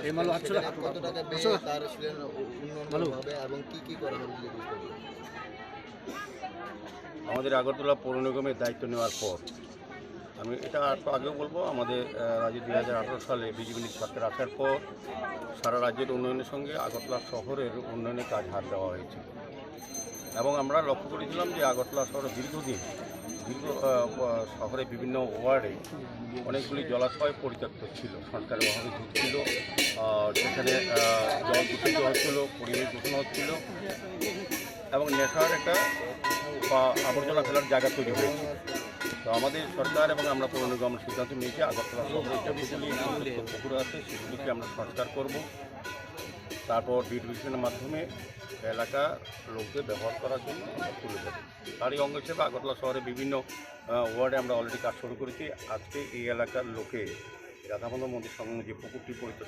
এই মালু হাঁটছো না? কত টাকা তার ছিলেন উন্নয়ন হবে এবং কি কি করা হবে। আমাদের আগরতলা পৌর নিগমের দায়িত্ব নেওয়ার পর আমি এটা একটু আগেও বলব আমাদের রাজ্যে দুই হাজার আঠারো সালে বিজেপি সরকার আসার পর সারা রাজ্যের উন্নয়নের সঙ্গে আগরতলা শহরের উন্নয়নে কাজ হাত দেওয়া হয়েছে এবং আমরা লক্ষ্য করেছিলাম যে আগরতলা শহরে দীর্ঘদিন আহ, শহরে বিভিন্ন ওয়ার্ডে অনেকগুলি জলাশয় পরিত্যক্ত ছিল। সরকারের অভাবে ঢুকছিল সেখানে জল দূষিত হচ্ছিল পরিবেশ দূষণ হচ্ছিল এবং নেশার একটা আবর্জনা ফেলার জায়গা তৈরি হয়েছে। তো আমাদের সরকার এবং আমরা পৌর নিগম সিদ্ধান্ত নিয়েছি আগরতলা শহরে পুকুর আছে সেগুলিকে আমরা সংস্কার করব। তারপর ডিউটিফিকেশনের মাধ্যমে এলাকা লোকদের ব্যবহার করার জন্য তুলে দেবো তারই অঙ্গ হিসেবে আগরতলা শহরে বিভিন্ন ওয়ার্ডে আমরা অলরেডি কাজ শুরু করেছি। আজকে এই এলাকার লোকে রাধাবন্ধ মন্দির সংলগ্ন যে পুকুরটি পরিত্যক্ত